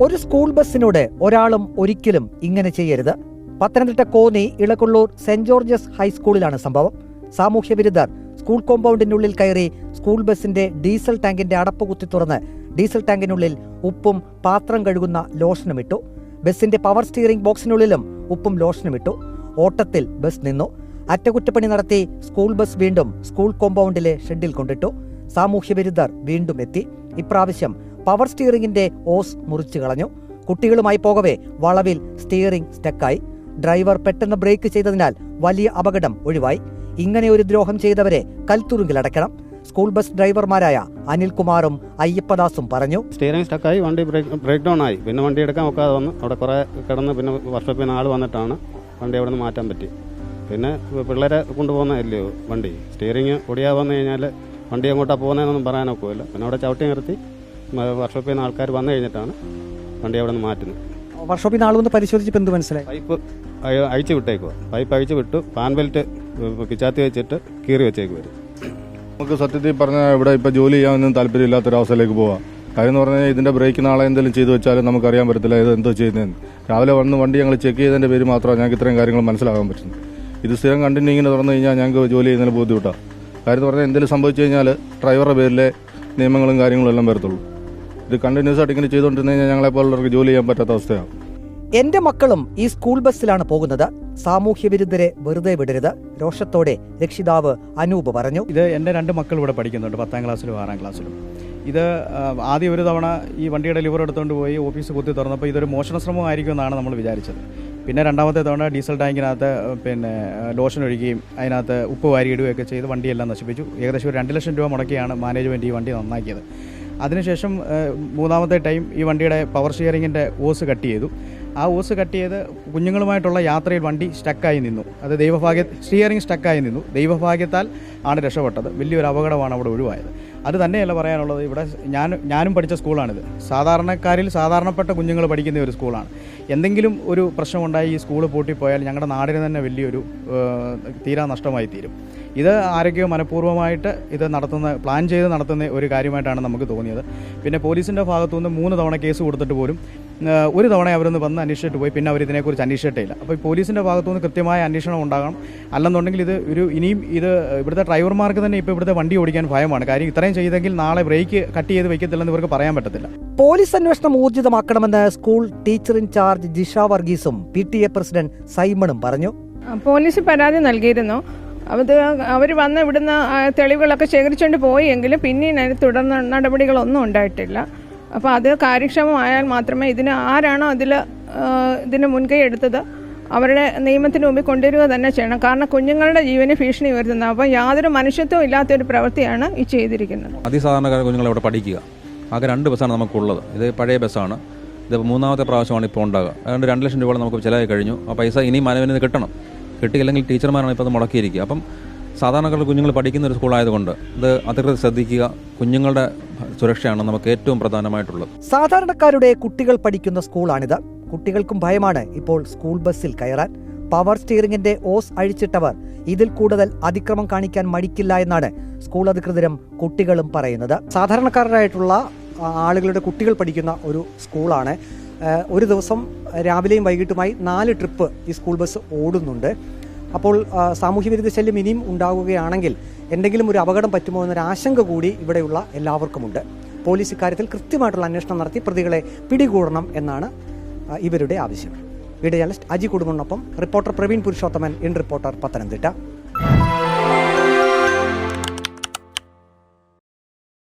ഒരു സ്കൂൾ ബസ്സിനോട് ഒരാളും ഒരിക്കലും ഇങ്ങനെ ചെയ്യരുത്. പത്തനംതിട്ട കോന്നി ഇളക്കുള്ളൂർ സെന്റ് ജോർജസ് ഹൈസ്കൂളിലാണ് സംഭവം. സാമൂഹ്യ വിരുദ്ധർ സ്കൂൾ കോമ്പൗണ്ടിനുള്ളിൽ കയറി സ്കൂൾ ബസ്സിന്റെ ഡീസൽ ടാങ്കിന്റെ അടപ്പ് കുത്തി തുറന്ന് ഡീസൽ ടാങ്കിനുള്ളിൽ ഉപ്പും പാത്രം കഴുകുന്ന ലോഷനും ഇട്ടു ബസിന്റെ പവർ സ്റ്റിയറിംഗ് ബോക്സിനുള്ളിലും ഉപ്പും ലോഷനും ഇട്ടു ഓട്ടത്തിൽ ബസ് നിന്നു. അറ്റകുറ്റപ്പണി നടത്തി സ്കൂൾ ബസ് വീണ്ടും സ്കൂൾ കോമ്പൗണ്ടിലെ ഷെഡിൽ കൊണ്ടിട്ടു. സാമൂഹ്യ വിരുദ്ധർ വീണ്ടും എത്തി. ഇപ്രാവശ്യം പവർ സ്റ്റിയറിംഗിന്റെ ഓസ് മുറിച്ചു കളഞ്ഞു. കുട്ടികളുമായി പോകവേ വളവിൽ സ്റ്റിയറിംഗ് സ്റ്റക്കായി ഡ്രൈവർ പെട്ടെന്ന് ബ്രേക്ക് ചെയ്തതിനാൽ വലിയ അപകടം ഒഴിവായി. ഇങ്ങനെ ഒരു ദ്രോഹം ചെയ്തവരെ കൽത്തുറുങ്കിലടക്കണം സ്കൂൾ ബസ് ഡ്രൈവർമാരായ അനിൽകുമാറും അയ്യപ്പദാസും പറഞ്ഞു. സ്റ്റിയറിംഗ് സ്റ്റക്കായി വണ്ടി ബ്രേക്ക് ഡൗൺ ആയി. പിന്നെ വണ്ടി എടുക്കാൻ ഒക്കാതെ വന്നു അവിടെ കുറേ കിടന്ന് പിന്നെ വർക്ക്ഷോപ്പിൽ നിന്ന് ആൾ വന്നിട്ടാണ് വണ്ടി അവിടെ നിന്ന് മാറ്റാൻ പറ്റി. പിന്നെ പിള്ളേരെ കൊണ്ടുപോകുന്നതല്ലയോ വണ്ടി? സ്റ്റിയറിംഗ് ഒടിയാ വന്നു കഴിഞ്ഞാൽ വണ്ടി എങ്ങോട്ടാണ് പോകുന്നതെന്നൊന്നും പറയാനൊക്കെ പിന്നെ അവിടെ ചവിട്ടി നിർത്തി വർക്ക്ഷോപ്പിൽ നിന്ന് ആൾക്കാർ വന്നു കഴിഞ്ഞിട്ടാണ് വണ്ടി അവിടെ നിന്ന് മാറ്റുന്നത്. വർഷോപ്പിൽ നിന്ന് വന്ന് പരിശോധിച്ചപ്പോൾ എന്ത് മനസ്സിലായി? പൈപ്പ് അഴിച്ചു വിട്ടേക്കുക പൈപ്പ് അഴിച്ചു വിട്ടു പാൻ ബെൽറ്റ് പിച്ചാത്തി വെച്ചിട്ട് കീറി വെച്ചേക്ക് വരും. നമുക്ക് സത്യത്തിൽ പറഞ്ഞാൽ ഇവിടെ ഇപ്പോൾ ജോലി ചെയ്യാനൊന്നും താല്പര്യമില്ലാത്തൊരവസ്ഥയിലേക്ക് പോവാം. കാര്യം എന്ന് പറഞ്ഞാൽ ഇതിന്റെ ബ്രേക്ക് നാളെ എന്തെങ്കിലും ചെയ്തു വെച്ചാലും നമുക്ക് അറിയാൻ പറ്റത്തില്ല ഇത് എന്തോ ചെയ്യുന്നതെന്ന്. രാവിലെ വന്ന് വണ്ടി ഞങ്ങൾ ചെക്ക് ചെയ്തതിന്റെ പേര് മാത്രമാണ് ഞങ്ങൾക്ക് ഇത്രയും കാര്യങ്ങൾ മനസ്സിലാകാൻ പറ്റുന്നത് ഇത് സ്ഥിരം കണ്ടിന്യൂ ഇങ്ങനെ തുറന്നു കഴിഞ്ഞാൽ ഞങ്ങൾക്ക് ജോലി ചെയ്യുന്നതിന് ബുദ്ധിമുട്ടാണ് കാര്യം എന്ന് പറഞ്ഞാൽ എന്തെങ്കിലും സംഭവിച്ചു കഴിഞ്ഞാൽ ഡ്രൈവറുടെ പേരിലെ നിയമങ്ങളും കാര്യങ്ങളും എല്ലാം വരത്തുള്ളൂ. ഇത് കണ്ടിന്യൂസ് ആയിട്ട് ഇങ്ങനെ ചെയ്തുകൊണ്ടിരുന്നു കഴിഞ്ഞാൽ ഞങ്ങളെ പോലുള്ളവർക്ക് ജോലി ചെയ്യാൻ പറ്റാത്ത അവസ്ഥയാണ്. എന്റെ മക്കളും ഈ സ്കൂൾ ബസ്സിലാണ് പോകുന്നത്. സാമൂഹ്യ വിരുദ്ധരെ വെറുതെ വിടരുത്. രോഷത്തോടെ രക്ഷിതാവ് അനൂപ് പറഞ്ഞു. ഇത് എന്റെ രണ്ട് മക്കൾ ഇവിടെ പഠിക്കുന്നുണ്ട് പത്താം ക്ലാസ്സിലും ആറാം ക്ലാസ്സിലും. ഇത് ആദ്യം ഒരു തവണ ഈ വണ്ടിയുടെ ലിവർ എടുത്തുകൊണ്ട് പോയി ഓഫീസ് കുത്തി തുറന്നപ്പോൾ ഇതൊരു മോഷണ ശ്രമമായിരിക്കും എന്നാണ് നമ്മൾ വിചാരിച്ചത്. പിന്നെ രണ്ടാമത്തെ തവണ ഡീസൽ ടാങ്കിനകത്ത് പിന്നെ ലോഷൻ ഒഴിക്കുകയും അതിനകത്ത് ഉപ്പ് വാരിയിടുകയൊക്കെ ചെയ്ത് വണ്ടിയെല്ലാം നശിപ്പിച്ചു. ഏകദേശം ഒരു രണ്ട് ലക്ഷം രൂപ മുടക്കിയാണ് മാനേജ്മെന്റ് ഈ വണ്ടി നന്നാക്കിയത്. അതിനുശേഷം മൂന്നാമത്തെ ടൈം ഈ വണ്ടിയുടെ പവർ ഷെയറിങ്ങിന്റെ ഓസ് കട്ട് ചെയ്തു. ആ ഓസ് കട്ട് ചെയ്ത് കുഞ്ഞുങ്ങളുമായിട്ടുള്ള യാത്രയിൽ വണ്ടി സ്റ്റക്കായി നിന്നു. അത് ദൈവഭാഗ്യ സ്റ്റിയറിംഗ് സ്റ്റക്കായി നിന്നു. ദൈവഭാഗ്യത്താൽ ആണ് രക്ഷപ്പെട്ടത്. വലിയൊരു അപകടമാണ് അവിടെ ഒഴിവായത്. അത് തന്നെയല്ല പറയാനുള്ളത്. ഇവിടെ ഞാൻ ഞാനും പഠിച്ച സ്കൂളാണിത്. സാധാരണക്കാരിൽ സാധാരണപ്പെട്ട കുഞ്ഞുങ്ങൾ പഠിക്കുന്ന ഒരു സ്കൂളാണ്. എന്തെങ്കിലും ഒരു പ്രശ്നമുണ്ടായി ഈ സ്കൂൾ പൂട്ടിപ്പോയാൽ ഞങ്ങളുടെ നാടിന് തന്നെ വലിയൊരു തീരാ നഷ്ടമായി തീരും. ഇത് ആരോഗ്യ മനഃപൂർവമായിട്ട് ഇത് നടത്തുന്ന പ്ലാൻ ചെയ്ത് നടത്തുന്ന ഒരു കാര്യമായിട്ടാണ് നമുക്ക് തോന്നിയത്. പിന്നെ പോലീസിന്റെ ഭാഗത്തുനിന്ന് മൂന്ന് തവണ കേസ് കൊടുത്തിട്ട് പോലും ഒരു തവണ അവരൊന്ന് വന്ന് അന്വേഷിച്ചിട്ട് പോയി. പിന്നെ അവർ ഇതിനെക്കുറിച്ച് അന്വേഷിച്ചിട്ടേ ഇല്ല അപ്പോൾ ഈ പോലീസിന്റെ ഭാഗത്തുനിന്ന് കൃത്യമായ അന്വേഷണം ഉണ്ടാകണം. അല്ലെന്നുണ്ടെങ്കിൽ ഇത് ഒരു ഇനിയും ഇത് ഇവിടുത്തെ ഡ്രൈവർമാർക്ക് തന്നെ ഇപ്പോൾ ഇവിടുത്തെ വണ്ടി ഓടിക്കാൻ ഭയമാണ്. കാര്യം ഇത്രയും ചെയ്തെങ്കിൽ നാളെ ബ്രേക്ക് കട്ട് ചെയ്ത് വയ്ക്കത്തില്ലെന്ന് ഇവർക്ക് പറയാൻ പറ്റത്തില്ല. പോലീസ് അന്വേഷണം ഊർജിതമാക്കണമെന്ന് school teacher in charge Jisha വർഗീസും P T A president സൈമണും പറഞ്ഞു. പോലീസ് പരാതി നൽകിയിരുന്നു. അത് അവർ വന്ന് ഇവിടുന്ന് തെളിവുകളൊക്കെ ശേഖരിച്ചുകൊണ്ട് പോയി എങ്കിലും പിന്നീട് അതിന് തുടർ നടപടികളൊന്നും ഉണ്ടായിട്ടില്ല. അപ്പോൾ അത് കാര്യക്ഷമമായാൽ മാത്രമേ ഇതിന് ആരാണോ അതിൽ ഇതിന് മുൻകൈ എടുത്തത് അവരുടെ നിയമത്തിന് മുമ്പിൽ കൊണ്ടുവരിക തന്നെ ചെയ്യണം. കാരണം കുഞ്ഞുങ്ങളുടെ ജീവന് ഭീഷണി ഉയർത്തുന്നത്. അപ്പോൾ യാതൊരു മനുഷ്യത്വം ഇല്ലാത്തൊരു പ്രവൃത്തിയാണ് ഈ ചെയ്തിരിക്കുന്നത്. അതിസാധാരണക്കാരെ കുഞ്ഞുങ്ങളെ ഇവിടെ പഠിക്കുക. ആകെ രണ്ട് ബസ്സാണ് നമുക്കുള്ളത്. ഇത് പഴയ ബസ്സാണ്. ഇത് മൂന്നാമത്തെ പ്രാവശ്യമാണ് ഇപ്പോൾ ഉണ്ടാകുക. അതുകൊണ്ട് രണ്ട് ലക്ഷം രൂപ നമുക്ക് ചിലവായി കഴിഞ്ഞു. ആ പൈസ ഇനി മനവിന് കിട്ടണം. കിട്ടിയില്ലെങ്കിൽ ടീച്ചർമാരാണ് ഇപ്പോൾ അത് മുടക്കിയിരിക്കുക. അപ്പം സാധാരണക്കാരുടെ കുഞ്ഞുങ്ങൾ പഠിക്കുന്ന ഒരു സ്കൂളായതുകൊണ്ട് ഇത് അധികൃതർ ശ്രദ്ധിക്കുക. കുഞ്ഞുങ്ങളുടെ സുരക്ഷയാണ് നമുക്ക് ഏറ്റവും പ്രധാനമായിട്ടുള്ളത്. സാധാരണക്കാരുടെ കുട്ടികൾ പഠിക്കുന്ന സ്കൂളാണിത്. കുട്ടികൾക്കും ഭയമാണ് ഇപ്പോൾ സ്കൂൾ ബസ്സിൽ കയറാൻ. പവർ സ്റ്റിയറിംഗിന്റെ ഓസ് അഴിച്ചിട്ടവർ ഇതിൽ കൂടുതൽ അതിക്രമം കാണിക്കാൻ മടിക്കില്ല എന്നാണ് സ്കൂൾ അധികൃതരും കുട്ടികളും പറയുന്നത്. സാധാരണക്കാരായിട്ടുള്ള ആളുകളുടെ കുട്ടികൾ പഠിക്കുന്ന ഒരു സ്കൂളാണ്. ഒരു ദിവസം രാവിലെയും വൈകിട്ടുമായി നാല് ട്രിപ്പ് ഈ സ്കൂൾ ബസ് ഓടുന്നുണ്ട്. അപ്പോൾ സാമൂഹ്യ വിരുദ്ധ ശല്യം ഇനിയും ഉണ്ടാവുകയാണെങ്കിൽ എന്തെങ്കിലും ഒരു അപകടം പറ്റുമോ എന്നൊരു ആശങ്ക കൂടി ഇവിടെയുള്ള എല്ലാവർക്കുമുണ്ട്. പോലീസ് ഇക്കാര്യത്തിൽ കൃത്യമായിട്ടുള്ള അന്വേഷണം നടത്തി പ്രതികളെ പിടികൂടണം എന്നാണ് ഇവരുടെ ആവശ്യം. Video journalist Aji കുടുംബനൊപ്പം reporter Praveen Purushothaman in reporter Pathanamthitta.